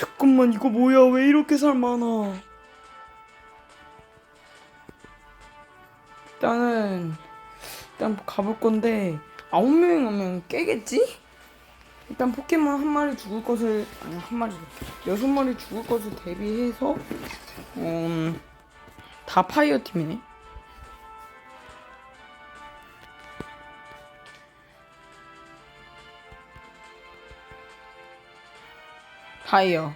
잠깐만 이거 뭐야? 왜 이렇게 살 많아? 일단은 일단 가볼 건데 아홉 명이 오면 깨겠지? 일단 포켓몬 한 마리 죽을 것을 아니 한 마리 여섯 마리 죽을 것을 대비해서 음 다 파이어 팀이네 파이어.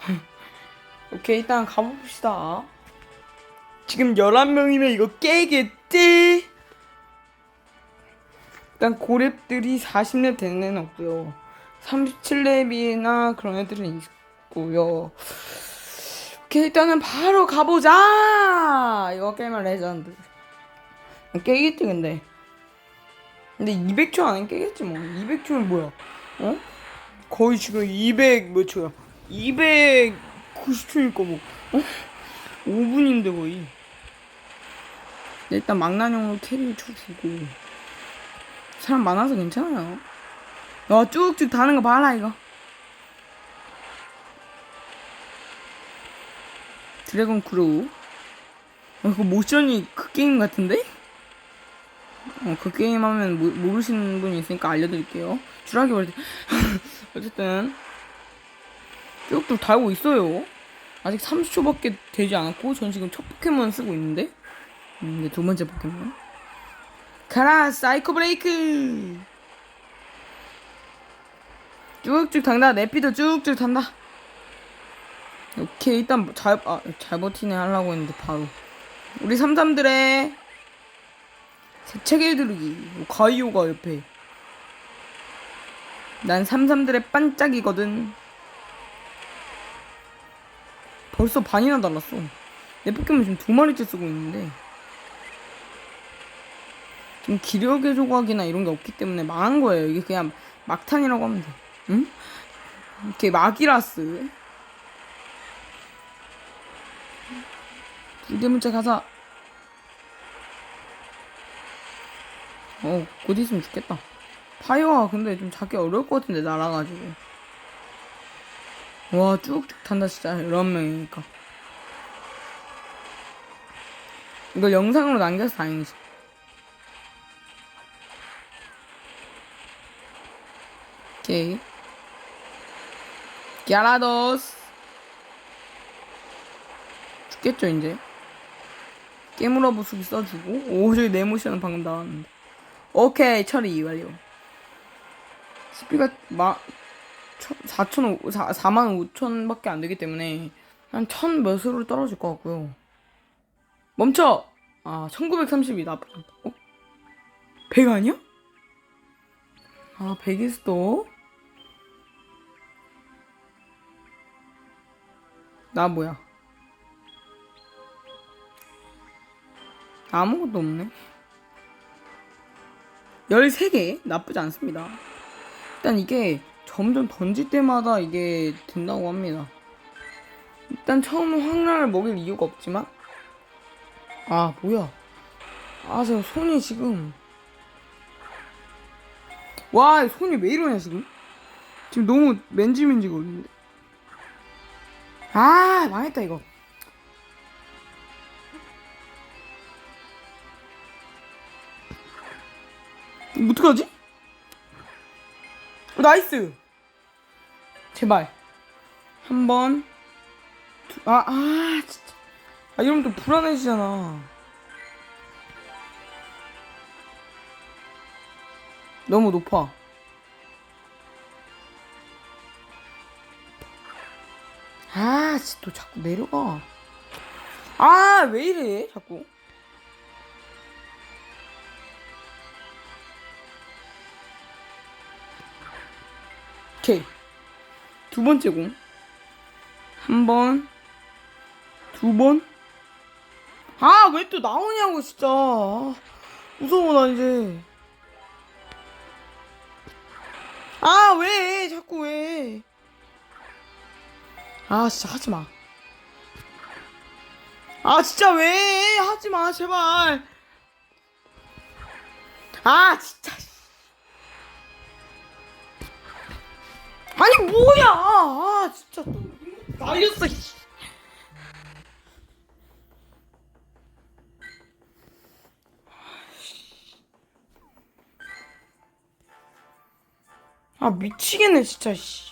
오케이 일단 가봅시다. 지금 11명이면 이거 깨겠지? 일단 고랩들이 40렙 되는 애는 없고요. 37렙이나 그런 애들은 있고요. 오케이 일단은 바로 가보자! 이거 깨면 레전드. 깨겠지 근데? 근데 200초 안에 깨겠지 뭐. 200초는 뭐야? 어? 거의 지금 200 몇 초야. 290초니까 뭐 어? 5분인데 거의. 일단 망나뇽으로 캐리를 쳐주고. 사람 많아서 괜찮아요. 야 쭉쭉 다는 거 봐라 이거. 드래곤 크루. 어, 이거 모션이 그 게임 같은데? 어, 그 게임 하면 모, 모르시는 분이 있으니까 알려드릴게요. 주라기 버리 어쨌든. 쭉쭉 달고 있어요. 아직 30초밖에 되지 않았고 전 지금 첫 포켓몬 쓰고 있는데. 음, 이제 두 번째 포켓몬. 가라 사이코 브레이크! 쭉쭉 당다. 내피도 쭉쭉 단다. 오케이 일단 잘, 아, 잘 버티네 하려고 했는데 바로. 우리 삼삼들의 세체계 두르기. 가이오가 옆에. 난 삼삼들의 반짝이거든. 벌써 반이나 달랐어. 내 포켓몬 지금 두 마리째 쓰고 있는데. 지금 기력의 조각이나 이런 게 없기 때문에 망한 거예요. 이게 그냥 막탄이라고 하면 돼. 응? 이렇게 마기라스. 불대문자 가사 어, 곧 있으면 죽겠다. 파이어가 근데 좀 잡기 어려울 것 같은데, 날아가지고. 와, 쭉쭉 탄다, 진짜. 11명이니까. 이거 영상으로 남겨서 다행이지. 오케이. 갸라도스. 죽겠죠, 이제. 깨물어 부수기 써주고. 오, 저기 네모션은 방금 나왔는데. 오케이 처리 완료 CP가 마 4천 4만 5천 밖에 안 되기 때문에 한 천 몇으로 떨어질 것 같고요. 멈춰! 아 1932 나쁘다 어? 100 아니야? 아 100일 수도 나 뭐야? 아무것도 없네 13개? 나쁘지 않습니다. 일단 이게 점점 던질 때마다 이게 된다고 합니다. 일단 처음 황란을 먹일 이유가 없지만 아 뭐야. 아 제가 손이 지금. 와 손이 왜 이러냐 지금? 지금 너무 맨지맨지 거리는데. 아 망했다 이거 어떡하지? 나이스! 제발. 한 번. 두, 아, 아, 진짜. 아, 이러면 또 불안해지잖아. 너무 높아. 아, 진짜 또 자꾸 내려가. 아, 왜 이래, 자꾸. 오케이. 두 번째 공. 한 번. 두 번. 아, 왜 또 나오냐고, 진짜. 아, 무서워, 나 이제. 아, 왜? 자꾸 왜? 아, 진짜 하지 마. 아, 진짜 왜? 하지 마, 제발. 아, 진짜. 뭐야 아 진짜 씨. 아 미치겠네 진짜 씨. 아